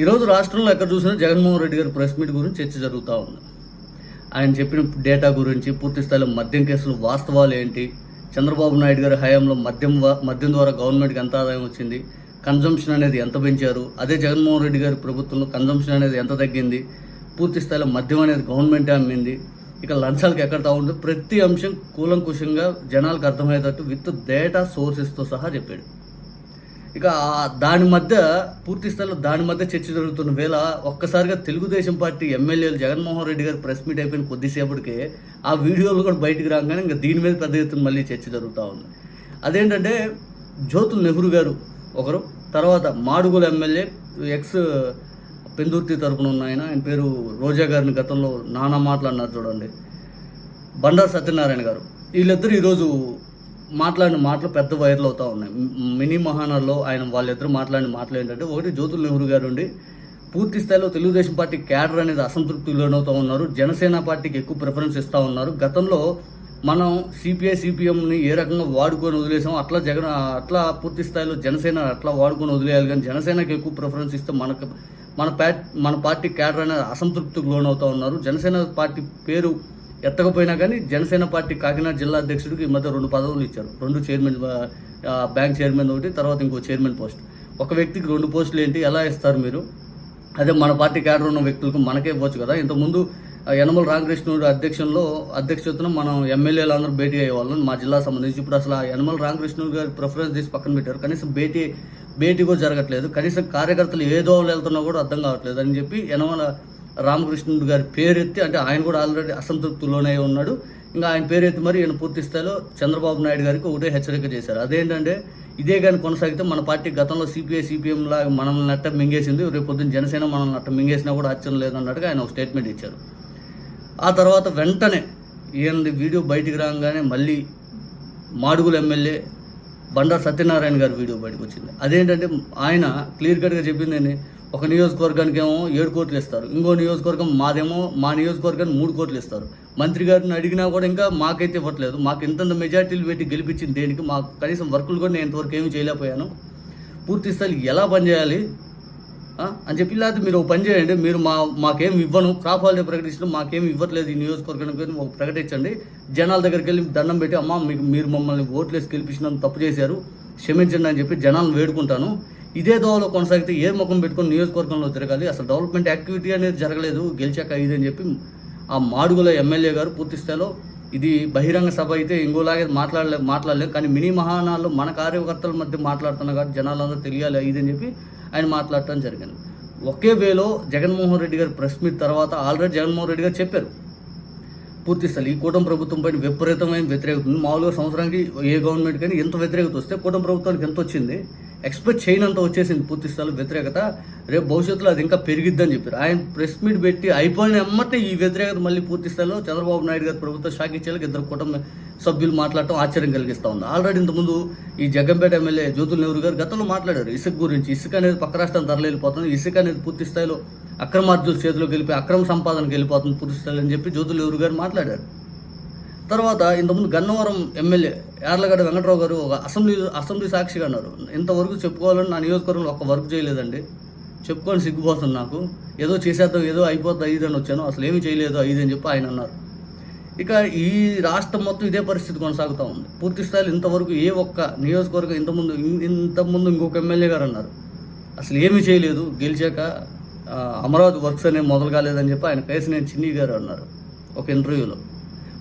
ఈరోజు రాష్ట్రంలో ఎక్కడ చూసినా జగన్మోహన్ రెడ్డి గారి ప్రెస్ మీట్ గురించి చర్చ జరుగుతూ ఉంది. ఆయన చెప్పిన డేటా గురించి పూర్తి స్థాయిలో మద్యం కేసులు వాస్తవాలు ఏంటి చంద్రబాబు నాయుడు గారి హయాంలో మద్యం మద్యం ద్వారా గవర్నమెంట్కి ఎంత ఆదాయం వచ్చింది కన్జంప్షన్ అనేది ఎంత పెంచారు అదే జగన్మోహన్ రెడ్డి గారి ప్రభుత్వంలో కన్జంప్షన్ అనేది ఎంత తగ్గింది పూర్తి స్థాయిలో మద్యం అనేది గవర్నమెంటే అమ్మింది ఇక లంచాలకు ఎక్కడ తాగుంది ప్రతి అంశం కూలంకుశంగా జనాలకు అర్థమయ్యేటట్టు విత్ డేటా సోర్సెస్తో సహా చెప్పాడు. ఇక దాని మధ్య పూర్తి స్థాయిలో దాని మధ్య చర్చ జరుగుతున్న వేళ ఒక్కసారిగా తెలుగుదేశం పార్టీ ఎమ్మెల్యేలు జగన్మోహన్ రెడ్డి గారు ప్రెస్ మీట్ అయిపోయిన కొద్దిసేపటికే ఆ వీడియోలు కూడా బయటికి రాగానే ఇంకా దీని మీద పెద్ద ఎత్తున మళ్ళీ చర్చ జరుగుతూ ఉంది. అదేంటంటే జ్యోతుల్ నెహ్రూ గారు ఒకరు తర్వాత మాడుగుల ఎమ్మెల్యే ఎక్స్ పెందుర్తి తరపున ఉన్న ఆయన ఆయన పేరు రోజా గారిని గతంలో నానా మాట్లాడినారు చూడండి. బండారు సత్యనారాయణ గారు. వీళ్ళిద్దరు ఈరోజు మాట్లాడిన మాటలు పెద్ద వైరల్ అవుతా ఉన్నాయి. మినీ మహానాల్లో ఆయన వాళ్ళిద్దరు మాట్లాడిన మాటలు ఏంటంటే ఒకటి జ్యోతుల నెహ్రూ గారు ఉండి పూర్తి స్థాయిలో తెలుగుదేశం పార్టీ క్యాడర్ అనేది అసంతృప్తికి లోనవుతూ ఉన్నారు జనసేన పార్టీకి ఎక్కువ ప్రిఫరెన్స్ ఇస్తూ ఉన్నారు. గతంలో మనం సిపిఐ సిపిఎంని ఏ రకంగా వాడుకొని వదిలేసాం అట్లా జగన్ అట్లా పూర్తి స్థాయిలో జనసేన అట్లా వాడుకొని వదిలేయాలి కానీ జనసేనకి ఎక్కువ ప్రిఫరెన్స్ ఇస్తే మనకు మన ప్యా మన పార్టీ క్యాడర్ అనేది అసంతృప్తికి లోనవుతూ ఉన్నారు. జనసేన పార్టీ పేరు ఎత్తకపోయినా కానీ జనసేన పార్టీ కాకినాడ జిల్లా అధ్యక్షుడికి ఈ మధ్య రెండు పదవులు ఇచ్చారు. రెండు చైర్మన్ బ్యాంక్ చైర్మన్ ఒకటి తర్వాత ఇంకో చైర్మన్ పోస్ట్. ఒక వ్యక్తికి రెండు పోస్టులు ఏంటి? ఎలా ఇస్తారు మీరు? అదే మన పార్టీ క్యాడర్ ఉన్న వ్యక్తులకు మనకే ఇవ్వచ్చు కదా? ఇంతకుముందు యనమల రామకృష్ణుడు అధ్యక్షంలో అధ్యక్షతన మనం ఎమ్మెల్యేలు అందరూ భేటీ అయ్యేవాళ్ళం. మా జిల్లా సంబంధించి ఇప్పుడు అసలు యనమల రామకృష్ణుడు గారి ప్రిఫరెన్స్ తీసి పక్కన పెట్టారు. కనీసం భేటీ భేటీ కూడా జరగట్లేదు. కనీసం కార్యకర్తలు ఏదో దోవలు వెళ్తున్నా కూడా అర్థం కావట్లేదు అని చెప్పి యనమల రామకృష్ణుడు గారి పేరెత్తి అంటే ఆయన కూడా ఆల్రెడీ అసంతృప్తిలోనే ఉన్నాడు. ఇంకా ఆయన పేరెత్తి మరి ఈయన పూర్తి స్థాయిలో చంద్రబాబు నాయుడు గారికి ఒకటే హెచ్చరిక చేశారు. అదేంటంటే ఇదే కానీ కొనసాగితే మన పార్టీ గతంలో సిపిఐ సిపిఎం లాగా మనల్ని నట్ట మింగేసింది. రేపు పొద్దున్న జనసేన మనల్ని నట్ట మింగేసినా కూడా ఆశ్చర్యం లేదన్నట్టుగా ఆయన ఒక స్టేట్మెంట్ ఇచ్చారు. ఆ తర్వాత వెంటనే ఈయన వీడియో బయటికి రాగానే మళ్ళీ మాడుగుల ఎమ్మెల్యే బండారు సత్యనారాయణ గారి వీడియో బయటకు వచ్చింది. అదేంటంటే ఆయన క్లియర్ కట్గా చెప్పింది ఒక నియోజకవర్గానికి ఏమో ఏడు కోట్లు ఇస్తారు. ఇంకో నియోజకవర్గం మాదేమో మా నియోజకవర్గానికి మూడు కోట్లు ఇస్తారు. మంత్రి గారిని అడిగినా కూడా ఇంకా మాకైతే ఇవ్వట్లేదు. మాకు ఇంతంత మెజార్టీలు పెట్టి గెలిపించింది దేనికి? మాకు కనీసం వర్కులు కూడా నేను ఇంతవరకు ఏమీ చేయలేకపోయాను. పూర్తి స్థాయి ఎలా పనిచేయాలి అని చెప్పి లేకపోతే మీరు పని చేయండి. మీరు మా మాకేం ఇవ్వను. క్రాప్ హాలిడే ప్రకటించడం మాకేం ఇవ్వట్లేదు ఈ నియోజకవర్గానికి ఒక ప్రకటించండి. జనాల దగ్గరికి వెళ్ళి దండం పెట్టి అమ్మ మీకు మీరు మమ్మల్ని ఓట్లేసి గెలిపించినందుకు తప్పు చేశారు. క్షమించండి అని చెప్పి జనాలను వేడుకుంటాను. ఇదే దోవలో కొనసాగితే ఏ ముఖం పెట్టుకొని నియోజకవర్గంలో తిరగాలి? అసలు డెవలప్మెంట్ యాక్టివిటీ అనేది జరగలేదు. గెలిచాక ఇది అని చెప్పి ఆ మాడుగుల ఎమ్మెల్యే గారు పూర్తి స్థాయిలో ఇది బహిరంగ సభ అయితే ఇంకోలాగే మాట్లాడలే మాట్లాడలేదు. కానీ మినీ మహానాల్లో మన కార్యకర్తల మధ్య మాట్లాడుతున్న కాబట్టి జనాలందరూ తెలియాలి ఇది అని చెప్పి ఆయన మాట్లాడటం జరిగింది. ఒకే వేలో జగన్మోహన్ రెడ్డి గారు ప్రెస్ మీట్ తర్వాత ఆల్రెడీ జగన్మోహన్ రెడ్డి గారు చెప్పారు. పూర్తిస్థాయి ఈ కూటమి ప్రభుత్వం పైన విపరీతమైన వ్యతిరేకత ఉంది. మామూలుగా సంవత్సరానికి ఏ గవర్నమెంట్ కానీ ఎంత వ్యతిరేకత వస్తే కూటమి ప్రభుత్వానికి ఎంత వచ్చింది? ఎక్స్పెక్ట్ చేయనంత వచ్చేసింది పూర్తి స్థాయిలో వ్యతిరేకత. రేపు భవిష్యత్తులో అది ఇంకా పెరిగిద్దని చెప్పారు. ఆయన ప్రెస్ మీట్ పెట్టి అయిపోయిన ఎమ్మటే ఈ వ్యతిరేకత మళ్ళీ పూర్తి స్థాయిలో చంద్రబాబు నాయుడు గారి ప్రభుత్వం షాక్ ఇచ్చేలకు ఇద్దరు కుటుంబ సభ్యులు మాట్లాడటం ఆశ్చర్యం కలిగిస్తూ ఉంది. ఆల్రెడీ ఇంతకుముందు ఈ జగ్గంపేట ఎమ్మెల్యే జ్యోతుల నెహ్రూ గారు గతంలో మాట్లాడారు. ఇసుక గురించి ఇసుక అనేది పక్క రాష్ట్రం తరలిపోతుంది ఇసుక అనేది పూర్తి స్థాయిలో అక్రమార్జుల చేతిలోకి వెళ్ళిపోయి అక్రమ సంపాదనకి వెళ్ళిపోతుంది పూర్తి స్థాయిలో అని చెప్పి జ్యోతుల నెహ్రూ గారు మాట్లాడారు. తర్వాత ఇంతకుముందు గన్నవరం ఎమ్మెల్యే యార్లగడ్డ వెంకటరావు గారు ఒక అసెంబ్లీ అసెంబ్లీ సాక్షిగా అన్నారు. ఇంతవరకు చెప్పుకోవాలని నా నియోజకవర్గంలో ఒక వర్క్ చేయలేదండి. చెప్పుకొని సిగ్గుపోతుంది నాకు. ఏదో చేసేద్దాం ఏదో అయిపోద్ది ఐదు అని వచ్చాను. అసలు ఏమీ చేయలేదు ఐదు అని చెప్పి ఆయన అన్నారు. ఇక ఈ రాష్ట్రం మొత్తం ఇదే పరిస్థితి కొనసాగుతూ ఉంది. పూర్తి స్థాయిలో ఇంతవరకు ఏ ఒక్క నియోజకవర్గం ఇంతకుముందు ఇంతకుముందు ఇంకొక ఎమ్మెల్యే గారు అన్నారు. అసలు ఏమీ చేయలేదు. గెలిచాక అమరావతి వర్క్స్ అనేవి మొదలు కాలేదని చెప్పి ఆయన కేసినేని చిన్ని గారు అన్నారు. ఒక ఇంటర్వ్యూలో.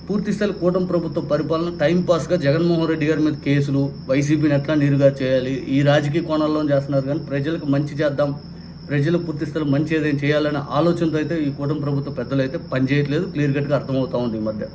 పూర్తిస్థాయి కూటమి ప్రభుత్వ పరిపాలన టైం పాస్గా జగన్మోహన్ రెడ్డి గారి మీద కేసులు వైసీపీని ఎట్లా నీరుగా చేయాలి ఈ రాజకీయ కోణంలో చేస్తున్నారు కానీ ప్రజలకు మంచి చేద్దాం ప్రజలు పూర్తిస్థాయిలో మంచి ఏదైనా చేయాలనే ఆలోచనతో అయితే ఈ కూటమి ప్రభుత్వ పెద్దలు అయితే పనిచేయట్లేదు. క్లియర్ కట్గా అర్థమవుతా ఉంది ఈ మధ్య.